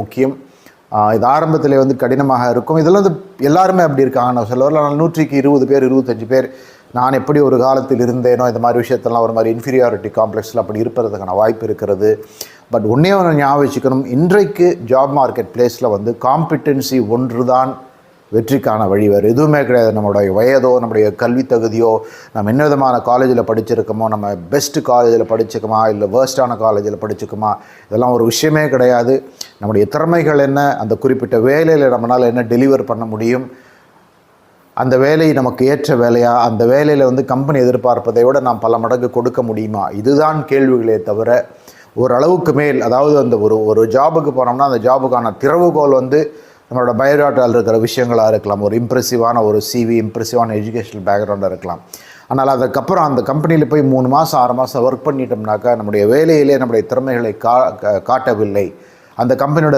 முக்கியம். இது ஆரம்பத்தில் வந்து கடினமாக இருக்கும். இதில் வந்து எல்லாருமே அப்படி இருக்காங்க. நான் சிலவரில் நான் நூற்றிக்கு இருபது பேர் இருபத்தஞ்சு பேர் நான் எப்படி ஒரு காலத்தில் இருந்தேனோ இந்த மாதிரி விஷயத்தெல்லாம் ஒரு மாதிரி இன்ஃபீரியாரிட்டி காம்ப்ளெக்ஸில் அப்படி இருப்பதற்கான வாய்ப்பு இருக்கிறது. பட் ஒன்றே ஒன்று ஞாபகம் வச்சுக்கணும். இன்றைக்கு ஜாப் மார்க்கெட் பிளேஸில் வந்து காம்பிட்டன்சி ஒன்று தான் வெற்றிக்கான வழி வேறு எதுவுமே கிடையாது. நம்மளுடைய வயதோ நம்முடைய கல்வி தகுதியோ நம்ம என்ன விதமான காலேஜில் படிச்சிருக்கோமோ நம்ம பெஸ்ட் காலேஜில் படிச்சுக்கோமா இல்லை வேர்ஸ்டான காலேஜில் படிச்சுக்கோமா இதெல்லாம் ஒரு விஷயமே கிடையாது. நம்முடைய திறமைகள் என்ன அந்த குறிப்பிட்ட வேலையில் நம்மளால் என்ன டெலிவர் பண்ண முடியும் அந்த வேலை நமக்கு ஏற்ற வேலையா அந்த வேலையில் வந்து கம்பெனி எதிர்பார்ப்பதை விட நாம் பல மடங்கு கொடுக்க முடியுமா? இதுதான் கேள்விகளே தவிர ஓரளவுக்கு மேல் அதாவது அந்த ஒரு ஒரு ஜாபுக்கு போனோம்னா அந்த ஜாபுக்கான திறவுகோல் வந்து நம்மளோட பயோடாட்டாவில் இருக்கிற விஷயங்களாக இருக்கலாம் ஒரு இம்ப்ரெசிவான ஒரு சிவி இம்ப்ரெசிவான எஜுகேஷனல் பேக்ரவுண்டாக இருக்கலாம். ஆனால் அதுக்கப்புறம் அந்த கம்பெனியில் போய் மூணு மாதம் ஆறு மாதம் ஒர்க் பண்ணிட்டோம்னாக்கா நம்முடைய வேலையிலே நம்முடைய திறமைகளை கா கா- காட்டவில்லை. அந்த கம்பெனியோட